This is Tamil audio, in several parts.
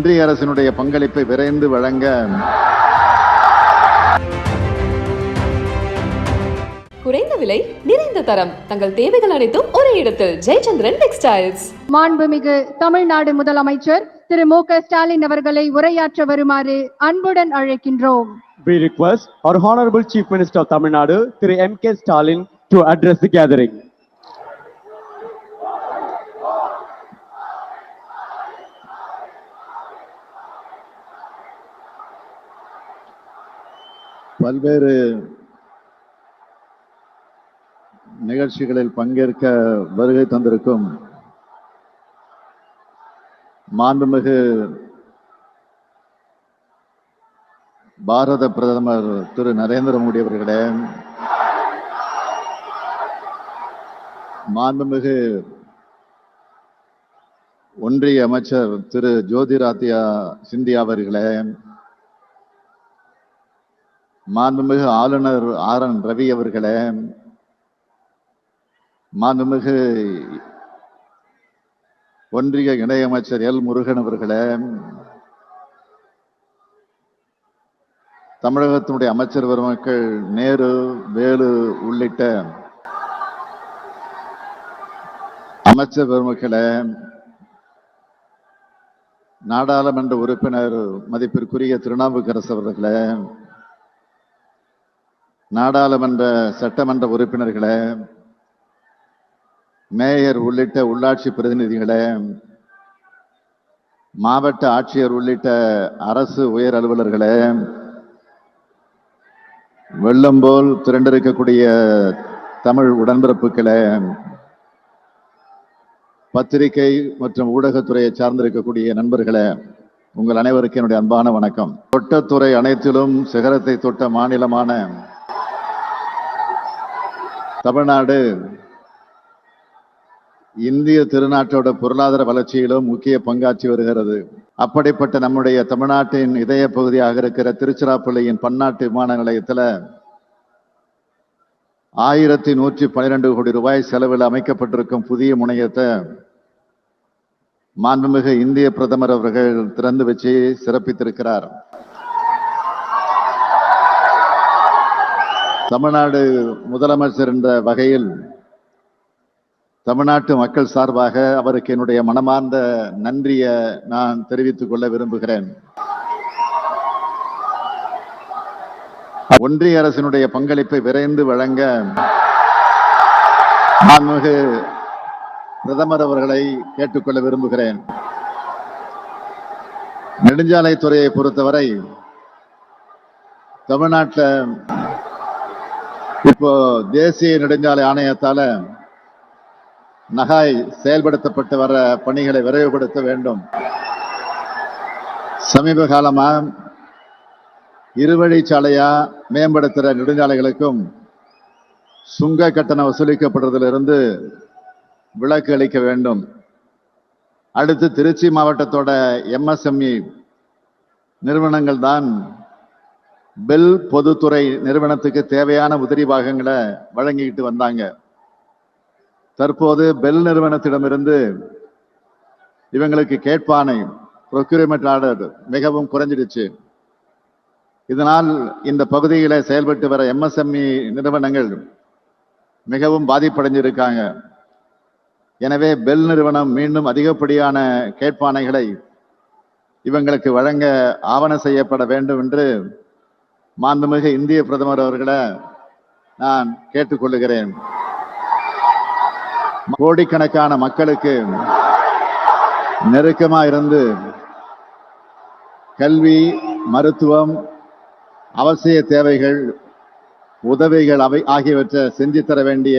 ஒன்றிய அரசினுடைய பங்களிப்பை விரைந்து வழங்க குறைந்த விலை நிறைந்த தரம் தங்கள் தேவைகள் அனைத்தும் ஒரே இடத்தில் ஜெயச்சந்திரன் டெக்ஸ்டைல்ஸ் மாண்புமிகு தமிழ்நாடு முதலமைச்சர் திரு மு க ஸ்டாலின் அவர்களை உரையாற்ற வருமாறு அன்புடன் அழைக்கின்றோம் We request our Honorable Chief Minister of Tamil Nadu, Thiru M.K. Stalin, to address the gathering. பல்வேறு நிகழ்ச்சிகளில் பங்கேற்க வருகை தந்திருக்கும் மாண்புமிகு பாரத பிரதமர் திரு நரேந்திர மோடி அவர்களே மாண்புமிகு ஒன்றிய அமைச்சர் திரு ஜோதிராத்யா சிந்தியா அவர்களே மாண்புமிகு ஆளுநர் ஆர் என் ரவி அவர்களே மாண்புமிகு ஒன்றிய இணையமைச்சர் எல் முருகன் அவர்களே தமிழகத்தினுடைய அமைச்சர் பெருமக்கள் நேரு வேலு உள்ளிட்ட அமைச்சர் பெருமக்களே நாடாளுமன்ற உறுப்பினர் மதிப்பிற்குரிய திருநாவுக்கரசு அவர்களே நாடாளுமன்ற சட்டமன்ற உறுப்பினர்களே மேயர் உள்ளிட்ட உள்ளாட்சி பிரதிநிதிகளே மாவட்ட ஆட்சியர் உள்ளிட்ட அரசு உயர் அலுவலர்களே வெள்ளம் போல் திரண்டிருக்கக்கூடிய தமிழ் உடன்பிறப்புகளே பத்திரிகை மற்றும் ஊடகத்துறையை சார்ந்திருக்கக்கூடிய நண்பர்களே உங்கள் அனைவருக்கும் என்னுடைய அன்பான வணக்கம். தொட்டத்துறை அனைத்திலும் சிகரத்தை தொட்ட மாநிலமான தமிழ்நாடு இந்திய திருநாட்டோட பொருளாதார வளர்ச்சியிலும் முக்கிய பங்காற்றி வருகிறது. அப்படிப்பட்ட நம்முடைய தமிழ்நாட்டின் இதய பகுதியாக இருக்கிற திருச்சிராப்பள்ளியின் பன்னாட்டு விமான நிலையத்தில் ஆயிரத்தி நூற்றி பன்னிரெண்டு கோடி ரூபாய் செலவில் அமைக்கப்பட்டிருக்கும் புதிய முனையத்தை மாண்புமிகு இந்திய பிரதமர் அவர்கள் திறந்து வச்சு சிறப்பித்திருக்கிறார். தமிழ்நாடு முதலமைச்சர் என்ற வகையில் தமிழ்நாட்டு மக்கள் சார்பாக அவருக்கு என்னுடைய மனமார்ந்த நன்றியை நான் தெரிவித்துக் கொள்ள விரும்புகிறேன். ஒன்றிய அரசினுடைய பங்களிப்பை விரைந்து வழங்க மாண்புமிகு பிரதமர் அவர்களை கேட்டுக்கொள்ள விரும்புகிறேன். நெடுஞ்சாலைத்துறையை பொறுத்தவரை தமிழ்நாட்டில் இப்போ தேசிய நெடுஞ்சாலை ஆணையத்தால நகாய் செயல்படுத்தப்பட்டு வர பணிகளை விரைவுபடுத்த வேண்டும். சமீப காலமாக இருவழிச்சாலையா மேம்படுத்துகிற நெடுஞ்சாலைகளுக்கும் சுங்க கட்டணம் வசூலிக்கப்படுறதிலிருந்து விலக்கு அளிக்க வேண்டும். அடுத்து திருச்சி மாவட்டத்தோட எம்எஸ்எம்இ நிறுவனங்கள் தான் பெல் பொதுத்துறை நிறுவனத்துக்கு தேவையான உதிரி பாகங்களை வழங்கிக்கிட்டு வந்தாங்க. தற்போது பெல் நிறுவனத்திடமிருந்து இவங்களுக்கு கேட்பானை ப்ரொக்யூர்மெண்ட் ஆர்டர் மிகவும் குறைஞ்சிடுச்சு. இதனால் இந்த பகுதியில் செயல்பட்டு வர எம்எஸ்எம்இ நிறுவனங்கள் மிகவும் பாதிப்படைஞ்சிருக்காங்க. எனவே பெல் நிறுவனம் மீண்டும் அதிகப்படியான கேட்பானைகளை இவங்களுக்கு வழங்க ஆவணம் செய்யப்பட வேண்டும் என்று மாண்புமிகு இந்திய பிரதமர் அவர்களை நான் கேட்டுக்கொள்ளுகிறேன் கோடிக்கணக்கான மக்களுக்கு நெருக்கமாக இருந்து கல்வி மருத்துவம் அவசிய தேவைகள் உதவிகள் அவை ஆகியவற்றை செஞ்சு தர வேண்டிய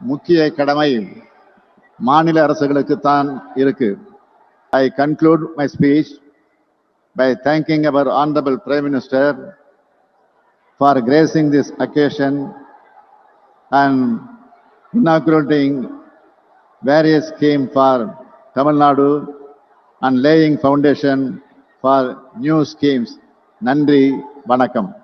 முக்கிய கடமை மாநில அரசுகளுக்குத்தான் இருக்கு. I conclude my speech by thanking our Honorable Prime Minister for gracing this occasion and inaugurating various schemes for Tamil Nadu and laying foundation for new schemes. Nandri Vanakam.